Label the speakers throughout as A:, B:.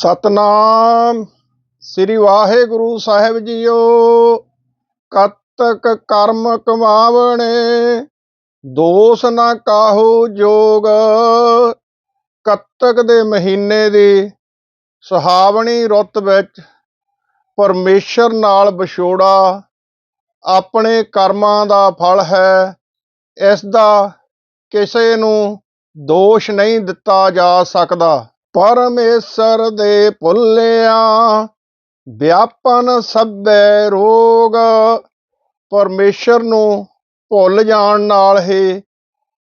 A: ਸਤਨਾਮ ਸ੍ਰੀ ਵਾਹਿਗੁਰੂ ਸਾਹਿਬ ਜੀਓ। ਕਤਕ ਕਰਮ ਕਮਾਵਣੇ, ਦੋਸ ਨਾ ਕਾਹੂ ਜੋਗ। ਕਤਕ ਦੇ ਮਹੀਨੇ ਦੀ ਸੁਹਾਵਣੀ ਰੁੱਤ ਵਿੱਚ ਪਰਮੇਸ਼ਰ ਨਾਲ ਵਿਛੋੜਾ ਆਪਣੇ ਕਰਮਾਂ ਦਾ ਫਲ ਹੈ। ਇਸ ਦਾ ਕਿਸੇ ਨੂੰ ਦੋਸ਼ ਨਹੀਂ ਦਿੱਤਾ ਜਾ ਸਕਦਾ। ਪਰਮੇਸ਼ਰ ਦੇ ਭੁੱਲਿਆ, ਵਿਆਪਨ ਸਭੈ ਰੋਗ। ਪਰਮੇਸ਼ਰ ਨੂੰ ਭੁੱਲ ਜਾਣ ਨਾਲ ਹੀ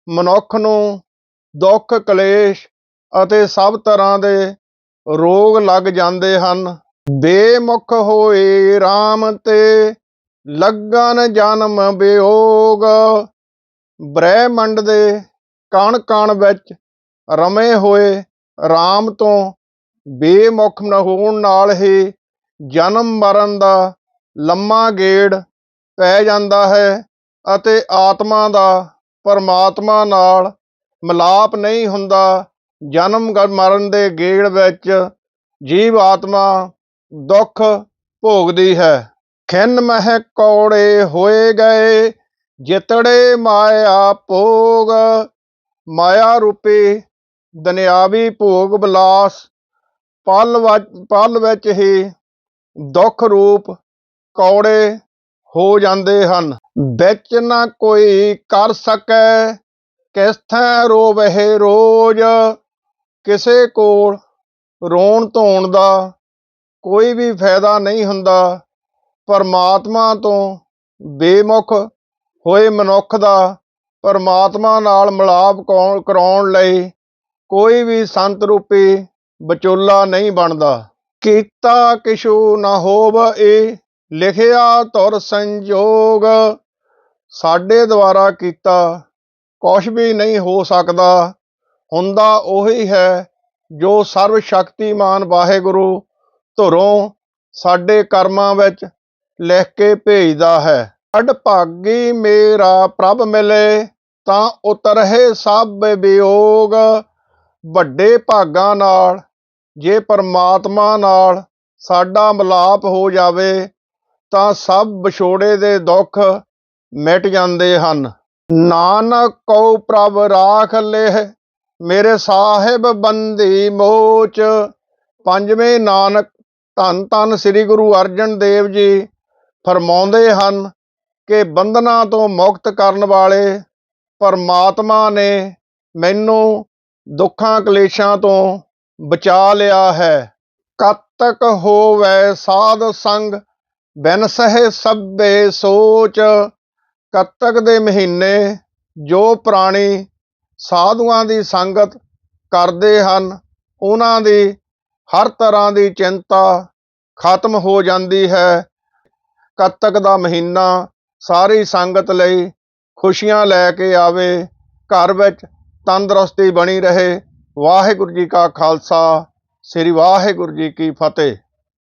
A: ਮਨੁੱਖ ਨੂੰ ਦੁੱਖ, ਕਲੇਸ਼ ਅਤੇ ਸਭ ਤਰ੍ਹਾਂ ਦੇ ਰੋਗ ਲੱਗ ਜਾਂਦੇ ਹਨ। ਬੇਮੁਖ ਹੋਏ RAM ਤੇ ਲੱਗਨ ਜਨਮ ਵਿਯੋਗ ਬ੍ਰਹਿਮੰਡ ਦੇ ਕਣ ਕਣ ਵਿੱਚ ਰਮੇ ਹੋਏ ਰਾਮ ਤੋਂ ਬੇਮੁਖ ਨ ਹੋਣ ਨਾਲ ਹੀ ਜਨਮ ਮਰਨ ਦਾ ਲੰਮਾ ਗੇੜ ਪੈ ਜਾਂਦਾ ਹੈ ਅਤੇ ਆਤਮਾ ਦਾ ਪਰਮਾਤਮਾ ਨਾਲ ਮਿਲਾਪ ਨਹੀਂ ਹੁੰਦਾ। ਜਨਮ ਗ- ਮਰਨ ਦੇ ਗੇੜ ਵਿੱਚ ਜੀਵ ਆਤਮਾ ਦੁੱਖ ਭੋਗਦੀ ਹੈ। ਖਿੰਨ ਮਹਿ ਕੌੜੇ ਹੋਏ ਗਏ, ਜਿਤੜੇ ਮਾਇਆ ਭੋਗ, ਮਾਇਆ ਰੂਪੀ ਦੁਨਿਆਵੀ ਭੋਗ ਵਿਲਾਸ, ਪਲ ਵ- ਪਲ ਵਿੱਚ ਹੀ ਦੁੱਖ ਰੂਪ ਕੌੜੇ ਹੋ ਜਾਂਦੇ ਹਨ। ਵਿੱਚ ਨਾ ਕੋਈ ਕਰ ਸਕੈ ਕਿਸ ਥੈ ਰੋਵਹਿ ਰੋਜ਼? ਕਿਸੇ ਕੋਲ ਰੋਣ ਧੋਣ ਦਾ ਕੋਈ ਵੀ ਫਾਇਦਾ ਨਹੀਂ ਹੁੰਦਾ। ਪਰਮਾਤਮਾ ਤੋਂ ਬੇਮੁਖ ਹੋਏ ਮਨੁੱਖ ਦਾ ਪਰਮਾਤਮਾ ਨਾਲ ਮਿਲਾਪ ਕੌਣ- ਕਰਾਉਣ ਲਈ ਕੋਈ ਵੀ ਸੰਤ ਰੂਪੀ ਵਿਚੋਲਾ ਨਹੀਂ ਬਣਦਾ। ਕੀਤਾ ਕਿਛੂ ਨਾ ਹੋਵ ਏ, ਲਿਖਿਆ ਤੁਰ ਸੰਜੋਗ। ਸਾਡੇ ਦੁਆਰਾ ਕੀਤਾ ਕੁਛ ਵੀ ਨਹੀਂ ਹੋ ਸਕਦਾ। ਹੁੰਦਾ ਉਹੀ ਹੈ ਜੋ ਸਰਵ ਸ਼ਕਤੀਮਾਨ ਵਾਹਿਗੁਰੂ ਧੁਰੋਂ ਸਾਡੇ ਕਰਮਾਂ ਵਿੱਚ ਲਿਖ ਕੇ ਭੇਜਦਾ ਹੈ। ਅਡ ਭਾਗੀ ਮੇਰਾ ਪ੍ਰਭ ਮਿਲੇ ਤਾਂ ਉਤਰਹੇ ਸਭ ਵਿਯੋਗ। ਵੱਡੇ ਭਾਗਾਂ ਨਾਲ, ਜੇ ਪਰਮਾਤਮਾ ਨਾਲ ਸਾਡਾ ਮਿਲਾਪ ਹੋ ਜਾਵੇ, ਤਾਂ ਸਭ ਵਿਛੋੜੇ ਦੇ ਦੁੱਖ ਮਿਟ ਜਾਂਦੇ ਹਨ। ਨਾਨਕ ਕਉ ਪ੍ਰਭ ਰਾਖ ਲੇਹ, ਮੇਰੇ ਸਾਹਿਬ ਬੰਦੀ ਮੋਚ। ਪੰਜਵੇਂ ਨਾਨਕ ਧੰਨ ਧੰਨ ਸ੍ਰੀ ਗੁਰੂ ਅਰਜਨ ਦੇਵ ਜੀ ਫਰਮਾਉਂਦੇ ਹਨ ਕਿ ਬੰਧਨਾਂ ਤੋਂ ਮੁਕਤ ਕਰਨ ਵਾਲੇ ਪਰਮਾਤਮਾ ਨੇ ਮੈਨੂੰ ਦੁੱਖਾਂ ਕਲੇਸ਼ਾਂ ਤੋਂ ਬਚਾ ਲਿਆ ਹੈ। ਕਤਕ ਹੋਵੇ ਸਾਧ ਸੰਗ, ਬਿਨ ਸਹਿ ਸਭੇ ਸੋਚ। ਕਤਕ ਦੇ ਮਹੀਨੇ ਜੋ ਪ੍ਰਾਣੀ ਸਾਧੂਆਂ ਦੀ ਸੰਗਤ ਕਰਦੇ ਹਨ, ਉਹਨਾਂ ਦੀ ਹਰ ਤਰ੍ਹਾਂ ਦੀ ਚਿੰਤਾ ਖਤਮ ਹੋ ਜਾਂਦੀ ਹੈ। ਕੱਤਕ ਦਾ ਮਹੀਨਾ ਸਾਰੀ ਸੰਗਤ ਲਈ ਖੁਸ਼ੀਆਂ ਲੈ ਕੇ ਆਵੇ, ਘਰ ਵਿੱਚ ਤੰਦਰੁਸਤੀ ਬਣੀ ਰਹੇ। ਵਾਹਿਗੁਰੂ ਜੀ ਕਾ ਖਾਲਸਾ ਸ੍ਰੀ ਵਾਹਿਗੁਰੂ ਜੀ ਕੀ ਫਤਿਹ।